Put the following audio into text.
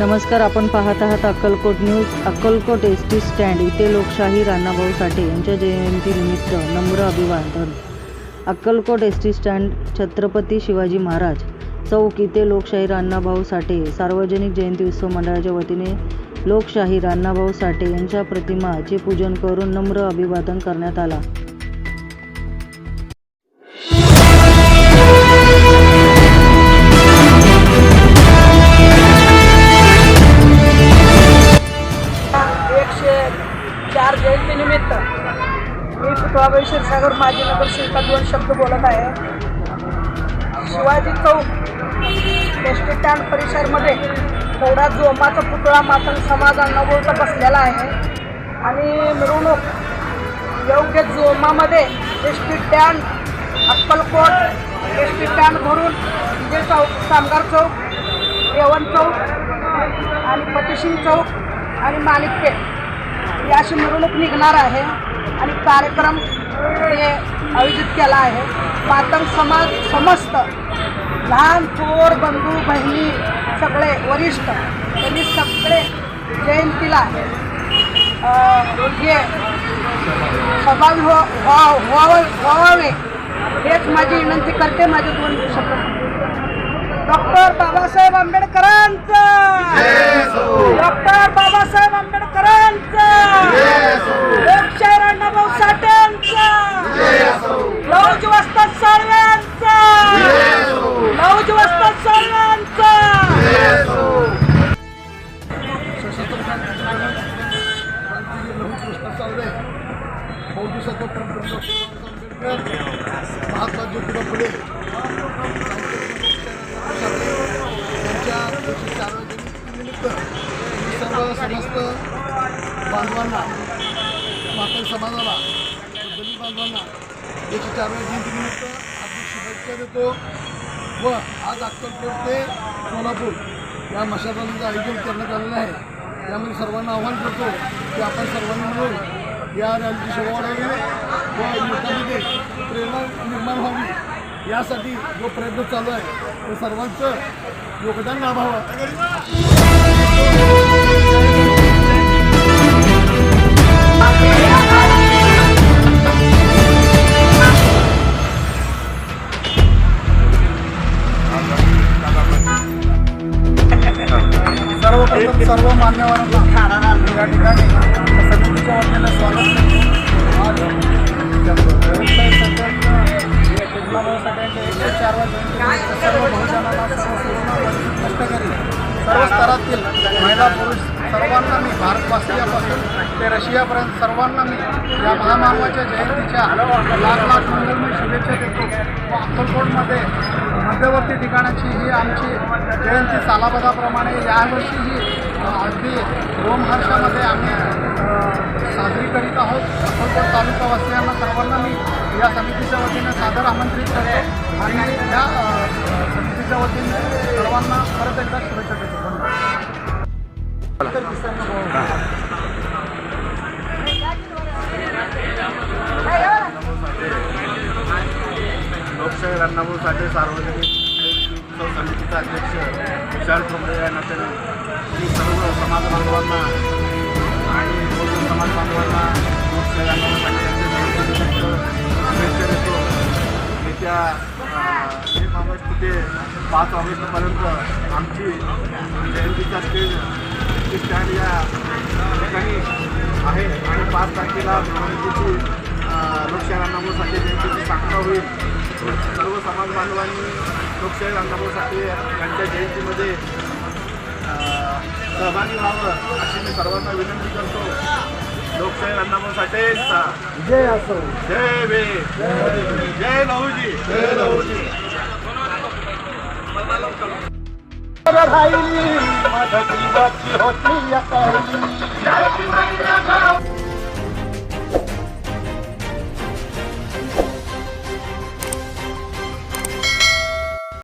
नमस्कार आपण पाहत आहात Akkalkot news. Akkalkot S T stand इथे लोकशाही राणाभाऊ साठे यांच्या जयंतीनिमित्त नम्र अभिवादन. Akkalkot S T stand Chhatrapati Shivaji Maharaj चौक इथे लोकशाही राणाभाऊ साठे सार्वजनिक जयंती उत्सव मंडळाच्या वतीने लोकशाही राणाभाऊ साठे यांच्या प्रतिमाचे पूजन करून नम्र अभिवादन करण्यात आला. मी पुतळाबाई क्षीरसागर माजी नगरसेविका दोन शब्द बोलत आहे. शिवाजी चौक बस स्टँड परिसरमध्ये थोडा जोमाचा पुतळा मात्र समाज अण्णाभाऊचा बसलेला आहे. आणि मिरवणूक योग्य जोमामध्ये S T stand Akkalkot S T stand भरून विजय चौक कामगार चौक येवन चौक आणि पतिसिंग चौक आणि माणिकपेठ ही अशी मिरवणूक निघणार आहे. आणि कार्यक्रम हे आयोजित केला आहे. मातंग समाज समस्त लहान थोर बंधू बहिणी सगळे वरिष्ठ त्यांनी सगळे जयंतीला हे सहभागी हो व्हा- व्हावं व्हावे. हेच माझी विनंती करते माझे दोन शब्द. डॉक्टर बाबासाहेब आंबेडकरांचा. बौद्ध स्वतंत्र महात्मा ज्योतिबा फुले. यांच्या एकशे चारव्या जयंतीनिमित्त मी सर्व समस्त बांधवांना मातंग समाजाला दलित बांधवांना एकशे चारव्या जयंतीनिमित्त हार्दिक शुभेच्छा देतो. व आज अक्कलकोट ते सोलापूर या मशागतीचं आयोजन करण्यात आलेलं आहे. त्यामुळे सर्वांना आव्हान करतो की आपण सर्वांनी मिळून या रॅलीची शोभा वाढावी व युद्धामध्ये प्रेरणा निर्माण व्हावी. यासाठी जो प्रयत्न चालू आहे तो सर्वांचं योगदान लाभावं. सर्वप्रथम सर्व मान्यवरांना या ठिकाणी समितीच्या वतीनं स्वागत सर्व स्तरातील महिला पुरुष सर्वांना मी भारतवासियापासून ते रशियापर्यंत सर्वांना मी या महामानवाच्या जयंतीच्या लाख लाख मंगलमय शुभेच्छा देतो. व अक्कलकोटमध्ये मध्यवर्ती ठिकाणाची ही आमची जयंती सालाबदाप्रमाणे यावर्षी ही अगदी रोमहर्षामध्ये आम्ही साजरी करीत आहोत. अकोलकोट तालुकावासियांना सर्वांना मी या समितीच्या वतीने सादर आमंत्रित करतो. आणि या समितीच्या वतीने सर्वांना परत एकदा शुभेच्छा देतो. धन्यवाद. लोकशाहीर अण्णाभाऊ साठे सार्वजनिक उत्सव समितीचे अध्यक्ष विशाल ठोंबरे या नात्याने मी सर्व समाज बांधवांना आणि बौद्ध समाज बांधवांना लोकशाहीर अण्णाभाऊ साठे यांचे शुभेच्छा देतो. येत्या एक ऑगस्ट ते पाच ऑगस्टपर्यंत आमची जयंतीचा स्टेज स्टँड या ठिकाणी आहे. आणि पाच तारखेला लोकशाहीर अण्णाभाऊ साठे जयंतीची सांगता होईल. सर्व समाज बांधवांनी लोकशाही अण्णाभाऊ साठे यांच्या जयंतीमध्ये सहभागी व्हावं अशी मी सर्वांना विनंती करतो. लोकशाही साठेंचा जय असो. जय वे जय लहूजी जय लहूजी राहिली माझ्या जीवाची होती